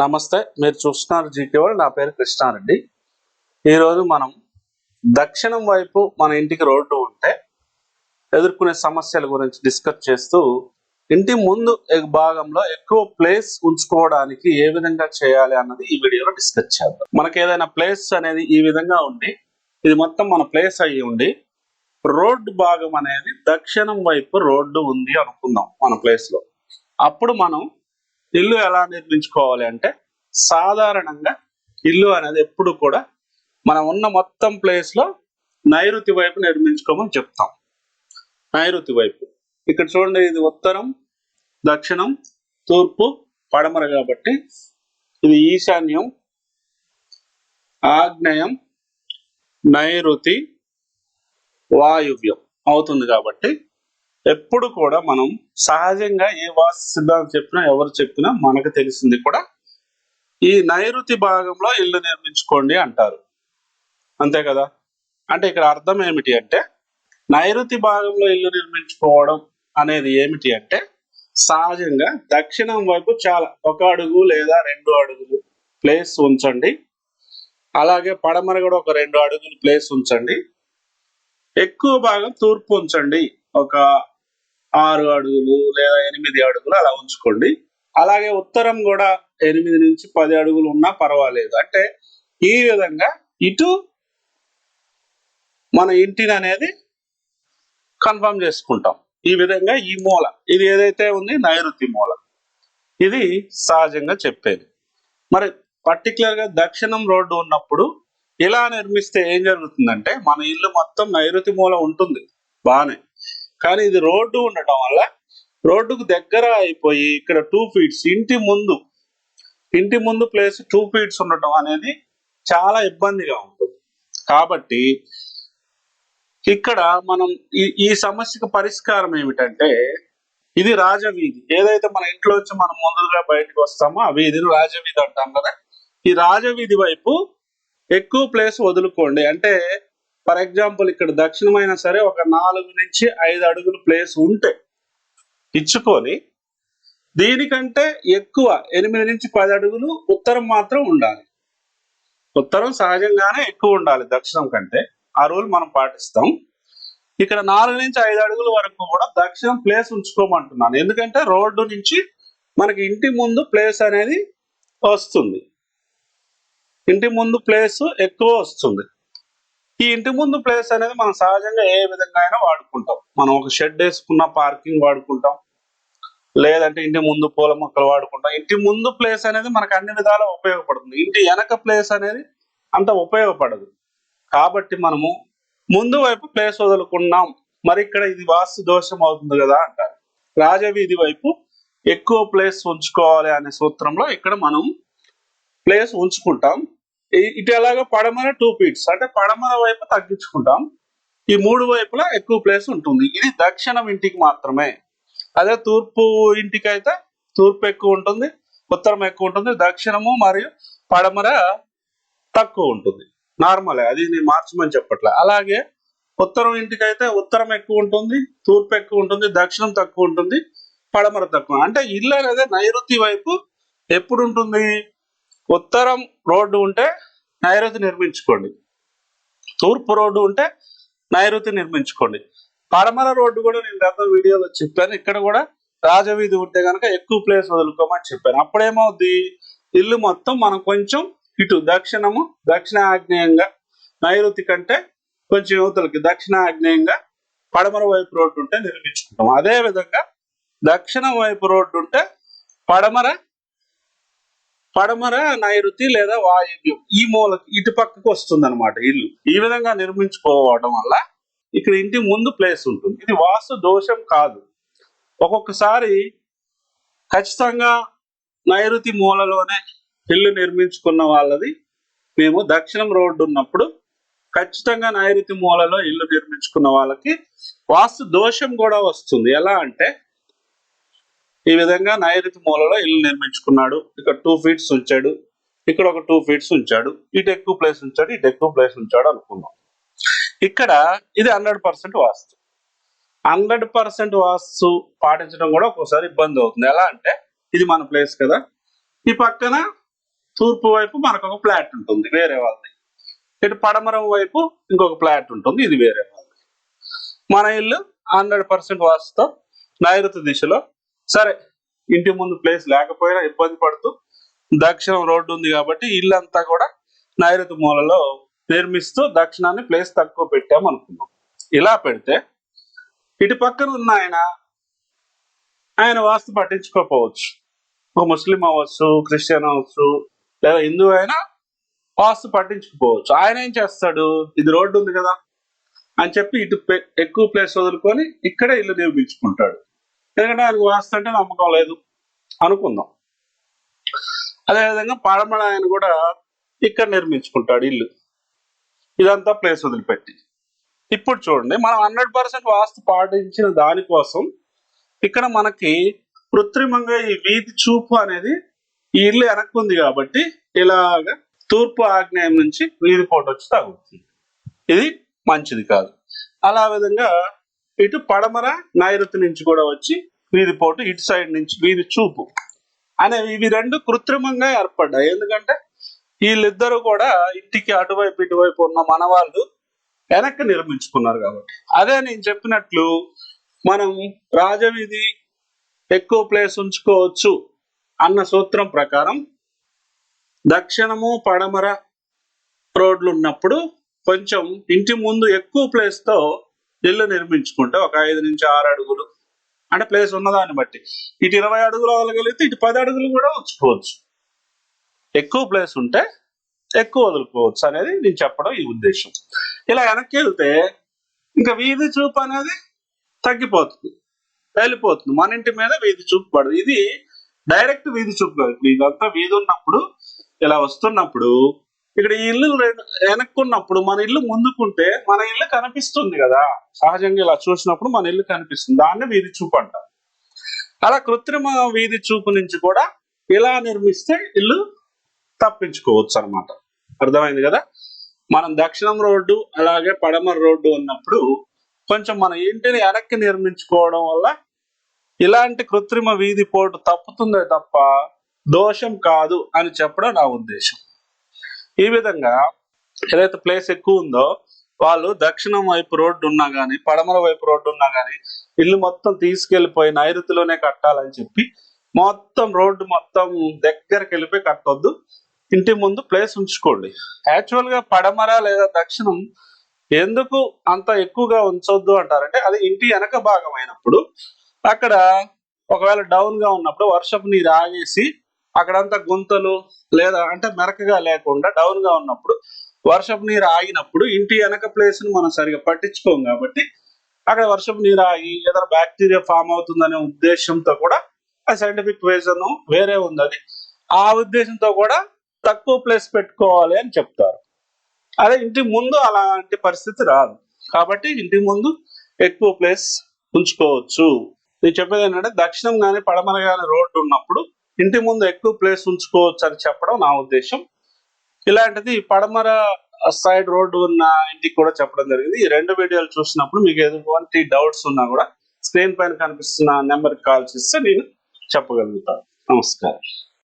నమస్తే మీరు చూస్తున్నారు జీకే వాళ్ళు నా పేరు కృష్ణారెడ్డి. ఈరోజు మనం దక్షిణం వైపు మన ఇంటికి రోడ్డు ఉంటే ఎదుర్కొనే సమస్యల గురించి డిస్కస్ చేస్తూ ఇంటి ముందు భాగంలో ఎక్కువ ప్లేస్ ఉంచుకోవడానికి ఏ విధంగా చేయాలి అన్నది ఈ వీడియోలో డిస్కస్ చేద్దాం. మనకి ఏదైనా ప్లేస్ అనేది ఈ విధంగా ఉండి ఇది మొత్తం మన ప్లేస్ అయ్యి ఉండి రోడ్డు భాగం అనేది దక్షిణం వైపు రోడ్డు ఉంది అనుకుందాం మన ప్లేస్లో. అప్పుడు మనం ఇల్లు ఎలా నిర్మించుకోవాలి అంటే సాధారణంగా ఇల్లు అనేది ఎప్పుడు కూడా మనం ఉన్న మొత్తం ప్లేస్లో నైరుతి వైపు నిర్మించుకోమని చెప్తాం. నైరుతి వైపు. ఇక్కడ చూడండి ఇది ఉత్తరం దక్షిణం తూర్పు పడమర కాబట్టి ఇది ఈశాన్యం ఆగ్నేయం నైరుతి వాయువ్యం అవుతుంది కాబట్టి ఎప్పుడు కూడా మనం సహజంగా ఏ వాస్తు సిద్ధాంతం చెప్పినా ఎవరు చెప్పినా మనకు తెలిసింది కూడా ఈ నైరుతి భాగంలో ఇల్లు నిర్మించుకోండి అంటారు. అంతే కదా? అంటే ఇక్కడ అర్థం ఏమిటి అంటే నైరుతి భాగంలో ఇల్లు నిర్మించుకోవడం అనేది ఏమిటి అంటే సహజంగా దక్షిణం వైపు చాలా ఒక అడుగు లేదా రెండు అడుగులు ప్లేస్ ఉంచండి. అలాగే పడమర కూడా ఒక రెండు అడుగులు ప్లేస్ ఉంచండి. ఎక్కువ భాగం తూర్పు ఉంచండి. ఒక ఆరు అడుగులు లేదా ఎనిమిది అడుగులు అలా ఉంచుకోండి. అలాగే ఉత్తరం కూడా ఎనిమిది నుంచి పది అడుగులు ఉన్నా పర్వాలేదు. అంటే ఈ విధంగా ఇటు మన ఇంటిని అనేది కన్ఫర్మ్ చేసుకుంటాం. ఈ విధంగా ఈ మూల ఇది ఏదైతే ఉంది నైరుతి మూల ఇది సహజంగా చెప్పేది. మరి పర్టికులర్గా దక్షిణం రోడ్డు ఉన్నప్పుడు ఇలా నిర్మిస్తే ఏం జరుగుతుందంటే మన ఇల్లు మొత్తం నైరుతి మూల ఉంటుంది. బాగానే కానీ ఇది రోడ్డు ఉండటం వల్ల రోడ్డుకు దగ్గర అయిపోయి ఇక్కడ టూ ఫీట్స్ ఇంటి ముందు ఇంటి ముందు ప్లేస్ టూ ఫీట్స్ ఉండటం అనేది చాలా ఇబ్బందిగా ఉంటుంది. కాబట్టి ఇక్కడ మనం ఈ సమస్యకు పరిష్కారం ఏమిటంటే ఇది రాజవీధి. ఏదైతే మన ఇంట్లో వచ్చి మనం ముందుగా బయటకు వస్తామో ఆ వీధిని రాజవీధి అంటాం కదా. ఈ రాజవీధి వైపు ఎక్కువ ప్లేస్ వదులుకోండి. అంటే ఫర్ ఎగ్జాంపుల్ ఇక్కడ దక్షిణమైనా సరే ఒక నాలుగు నుంచి ఐదు అడుగులు ప్లేస్ ఉంటే ఇచ్చుకొని దీనికంటే ఎక్కువ ఎనిమిది నుంచి పది అడుగులు ఉత్తరం మాత్రం ఉండాలి. ఉత్తరం సహజంగానే ఎక్కువ ఉండాలి దక్షిణం కంటే. ఆ రూల్ మనం పాటిస్తాం. ఇక్కడ నాలుగు నుంచి ఐదు అడుగుల వరకు కూడా దక్షిణం ప్లేస్ ఉంచుకోమంటున్నాను. ఎందుకంటే రోడ్డు నుంచి మనకి ఇంటి ముందు ప్లేస్ అనేది వస్తుంది. ఇంటి ముందు ప్లేస్ ఎక్కువ వస్తుంది. ఈ ఇంటి ముందు ప్లేస్ అనేది మనం సహజంగా ఏ విధంగా అయినా వాడుకుంటాం. మనం ఒక షెడ్ వేసుకున్న పార్కింగ్ వాడుకుంటాం. లేదంటే ఇంటి ముందు పూల మొక్కలు వాడుకుంటాం. ఇంటి ముందు ప్లేస్ అనేది మనకు అన్ని విధాలా ఉపయోగపడుతుంది. ఇంటి వెనక ప్లేస్ అనేది అంత ఉపయోగపడదు. కాబట్టి మనము ముందు వైపు ప్లేస్ వదులుకున్నాం. మరి ఇక్కడ ఇది వాస్తు దోషం అవుతుంది కదా అంటారు. రాజవీధి వైపు ఎక్కువ ప్లేస్ ఉంచుకోవాలి అనే సూత్రంలో ఇక్కడ మనం ప్లేస్ ఉంచుకుంటాం. ఇటు ఎలాగో పడమర టూ ఫీట్స్ అంటే పడమర వైపు తగ్గించుకుంటాం. ఈ మూడు వైపులా ఎక్కువ ప్లేస్ ఉంటుంది. ఇది దక్షిణం ఇంటికి మాత్రమే. అదే తూర్పు ఇంటికి అయితే తూర్పు ఎక్కువ ఉంటుంది ఉత్తరం ఎక్కువ ఉంటుంది దక్షిణము మరియు పడమర తక్కువ ఉంటుంది. నార్మలే అది నేను మార్చమని చెప్పట్లే. అలాగే ఉత్తరం ఇంటికి అయితే ఉత్తరం ఎక్కువ ఉంటుంది తూర్పు ఎక్కువ ఉంటుంది దక్షిణం తక్కువ ఉంటుంది పడమర తక్కువ. అంటే ఇల్లు అనేది నైరుతి వైపు ఎప్పుడు ఉంటుంది? ఉత్తరం రోడ్డు ఉంటే నైరుతి నిర్మించుకోండి. తూర్పు రోడ్డు ఉంటే నైరుతి నిర్మించుకోండి. పడమర రోడ్డు కూడా నేను గత వీడియోలో చెప్పాను. ఇక్కడ కూడా రాజవీధి ఉంటే కనుక ఎక్కువ ప్లేస్ వదులుకోమని చెప్పాను. అప్పుడేమవుద్ది? ఇల్లు మొత్తం మనం కొంచెం ఇటు దక్షిణము దక్షిణ ఆగ్నేయంగా నైరుతి కంటే కొంచెం యువతలకి దక్షిణ ఆగ్నేయంగా పడమర వైపు రోడ్డు ఉంటే నిర్మించుకుంటాం. అదే విధంగా దక్షిణం వైపు రోడ్డు ఉంటే పడమర పడమర నైరుతి లేదా వాయువ్యం ఈ మూలకి ఇటు పక్కకు వస్తుంది అనమాట ఇల్లు. ఈ విధంగా నిర్మించుకోవడం వల్ల ఇక్కడ ఇంటి ముందు ప్లేస్ ఉంటుంది. ఇది వాస్తు దోషం కాదు. ఒక్కొక్కసారి ఖచ్చితంగా నైరుతి మూలలోనే ఇల్లు నిర్మించుకున్న వాళ్ళది. మేము దక్షిణం రోడ్డు ఉన్నప్పుడు ఖచ్చితంగా నైరుతి మూలలో ఇల్లు నిర్మించుకున్న వాళ్ళకి వాస్తు దోషం కూడా వస్తుంది. ఎలా అంటే ఈ విధంగా నైరుతి మూలలో ఇల్లు నిర్మించుకున్నాడు. ఇక్కడ టూ ఫీట్స్ ఉంచాడు. ఇక్కడ ఒక టూ ఫీట్స్ ఉంచాడు. ఇటు ఎక్కువ ప్లేస్ ఉంచాడు. ఇటు ఎక్కువ ప్లేస్ ఉంచాడు అనుకున్నాం. ఇక్కడ ఇది hundred percent vastu. Hundred percent vastu పాటించడం కూడా ఒక్కోసారి ఇబ్బంది అవుతుంది. ఎలా అంటే ఇది మన ప్లేస్ కదా. ఈ పక్కన తూర్పు వైపు మనకు ఒక ఫ్లాట్ ఉంటుంది వేరే వాళ్ళది. ఇటు పడమరం వైపు ఇంకొక ఫ్లాట్ ఉంటుంది. ఇది వేరే వాళ్ళది. మన ఇల్లు హండ్రెడ్ పర్సెంట్ వాస్తుతో నైరుతి దిశలో సరే ఇంటి ముందు ప్లేస్ లేకపోయినా ఇబ్బంది పడుతూ దక్షిణం రోడ్డు ఉంది కాబట్టి ఇల్లు అంతా కూడా నైరుతి మూలలో నిర్మిస్తూ దక్షిణాన్ని ప్లేస్ తక్కువ పెట్టాం అనుకున్నాం. ఇలా పెడితే ఇటు పక్కన ఉన్న ఆయన ఆయన వాస్తు పట్టించుకోకపోవచ్చు. ఒక ముస్లిం అవ్వచ్చు క్రిస్టియన్ అవ్వచ్చు లేదా హిందూ అయినా వాస్తు పట్టించుకోవచ్చు ఆయన ఏం చేస్తాడు? ఇది రోడ్డు ఉంది కదా అని చెప్పి ఇటు ఎక్కువ ప్లేస్ వదులుకొని ఇక్కడే ఇల్లు నిర్మించుకుంటాడు. ఎందుకంటే ఆయనకు వాస్తు అంటే నమ్మకం లేదు అనుకుందాం. అదేవిధంగా పడమడ ఆయన కూడా ఇక్కడ నిర్మించుకుంటాడు ఇల్లు. ఇదంతా ప్లేస్ వదిలిపెట్టి. ఇప్పుడు చూడండి మనం హండ్రెడ్ పర్సెంట్ వాస్తు పాటించిన దానికోసం ఇక్కడ మనకి కృత్రిమంగా ఈ వీధి చూపు అనేది ఈ ఇల్లు వెనక్కుంది కాబట్టి ఇలాగ తూర్పు ఆగ్నేయం నుంచి వీధి పోటు వచ్చి ఇది మంచిది కాదు. అలా విధంగా ఇటు పడమర నైరుతి నుంచి కూడా వచ్చి వీధి పోటు ఇటు సైడ్ నుంచి వీధి చూపు అనే ఇవి రెండు కృత్రిమంగా ఏర్పడ్డాయి. ఎందుకంటే వీళ్ళిద్దరూ కూడా ఇంటికి అటువైపు ఇటువైపు ఉన్న మనవాళ్ళు వెనక్కి నిర్మించుకున్నారు కాబట్టి. అదే నేను చెప్పినట్లు మనం రాజవీధి ఎక్కువ ప్లేస్ ఉంచుకోవచ్చు అన్న సూత్రం ప్రకారం దక్షిణము పడమర రోడ్లు ఉన్నప్పుడు కొంచెం ఇంటి ముందు ఎక్కువ ప్లేస్తో ఇల్లు నిర్మించుకుంటే ఒక ఐదు నుంచి ఆరు అడుగులు. అంటే ప్లేస్ ఉన్నదాన్ని బట్టి. ఇటు ఇరవై అడుగులు వదలగలిగితే ఇటు పది అడుగులు కూడా వచ్చుకోవచ్చు ఎక్కువ ప్లేస్ ఉంటే ఎక్కువ వదులుకోవచ్చు అనేది నేను చెప్పడం ఈ ఉద్దేశం. ఇలా వెనక్కి వెళ్తే ఇంకా వీధి చూపు అనేది తగ్గిపోతుంది. వెళ్ళిపోతుంది. మన ఇంటి మీద వీధి చూపు పడదు. ఇది డైరెక్ట్ వీధి చూపు కాదు. ఇదంతా వీధి ఉన్నప్పుడు ఇలా వస్తున్నప్పుడు ఇక్కడ ఈ ఇల్లు వెనక్కున్నప్పుడు మన ఇల్లు ముందుకుంటే మన ఇల్లు కనిపిస్తుంది కదా. సహజంగా ఇలా చూసినప్పుడు మన ఇల్లు కనిపిస్తుంది. దాన్ని వీధి చూపు అంటారు. అలా కృత్రిమ వీధి చూపు నుంచి కూడా ఇలా నిర్మిస్తే ఇల్లు తప్పించుకోవచ్చు అన్నమాట. అర్థమైంది కదా? మనం దక్షిణం రోడ్డు అలాగే పడమర రోడ్డు ఉన్నప్పుడు కొంచెం మన ఇంటిని వెనక్కి నిర్మించుకోవడం వల్ల ఇలాంటి కృత్రిమ వీధి పోటు తప్పుతుందే తప్ప దోషం కాదు అని చెప్పడం నా ఉద్దేశం. ఈ విధంగా ఏదైతే ప్లేస్ ఎక్కువ ఉందో వాళ్ళు దక్షిణం వైపు రోడ్డు ఉన్నా కానీ పడమర వైపు రోడ్డు ఉన్నా కానీ ఇల్లు మొత్తం తీసుకెళ్ళిపోయి నైరుతిలోనే కట్టాలని చెప్పి మొత్తం రోడ్డు మొత్తం దగ్గరికి వెళ్ళిపోయి కట్టొద్దు. ఇంటి ముందు ప్లేస్ ఉంచుకోండి. యాక్చువల్గా పడమర లేదా దక్షిణం ఎందుకు అంత ఎక్కువగా ఉంచొద్దు అంటారంటే అది ఇంటి వెనక భాగం అయినప్పుడు అక్కడ ఒకవేళ డౌన్గా ఉన్నప్పుడు వర్షపు నీరు ఆగేసి అక్కడంతా గుంతలు లేదా అంటే మెరకగా లేకుండా డౌన్గా ఉన్నప్పుడు వర్షపు నీరు ఆగినప్పుడు ఇంటి వెనక ప్లేస్ని మనం సరిగా పట్టించుకోం కాబట్టి అక్కడ వర్షపు నీరు ఆగి ఏదైనా బ్యాక్టీరియా ఫామ్ అవుతుందనే ఉద్దేశంతో కూడా ఆ సైంటిఫిక్ రీజన్ వేరే ఉంది. అది ఆ ఉద్దేశంతో కూడా తక్కువ ప్లేస్ పెట్టుకోవాలి అని చెప్తారు. అదే ఇంటి ముందు అలాంటి పరిస్థితి రాదు. కాబట్టి ఇంటి ముందు ఎక్కువ ప్లేస్ ఉంచుకోవచ్చు. నేను చెప్పేది ఏంటంటే దక్షిణం కానీ పడమర కానీ రోడ్డు ఉన్నప్పుడు ఇంటి ముందు ఎక్కువ ప్లేస్ ఉంచుకోవచ్చు అని చెప్పడం నా ఉద్దేశం. ఇలాంటిది పడమర సైడ్ రోడ్డు ఉన్న ఇంటికి కూడా చెప్పడం జరిగింది. ఈ రెండు వీడియోలు చూసినప్పుడు మీకు ఎటువంటి డౌట్స్ ఉన్నా కూడా స్క్రీన్ పైన కనిపిస్తున్న నెంబర్కి కాల్ చేస్తే నేను చెప్పగలుగుతాను. నమస్కారం.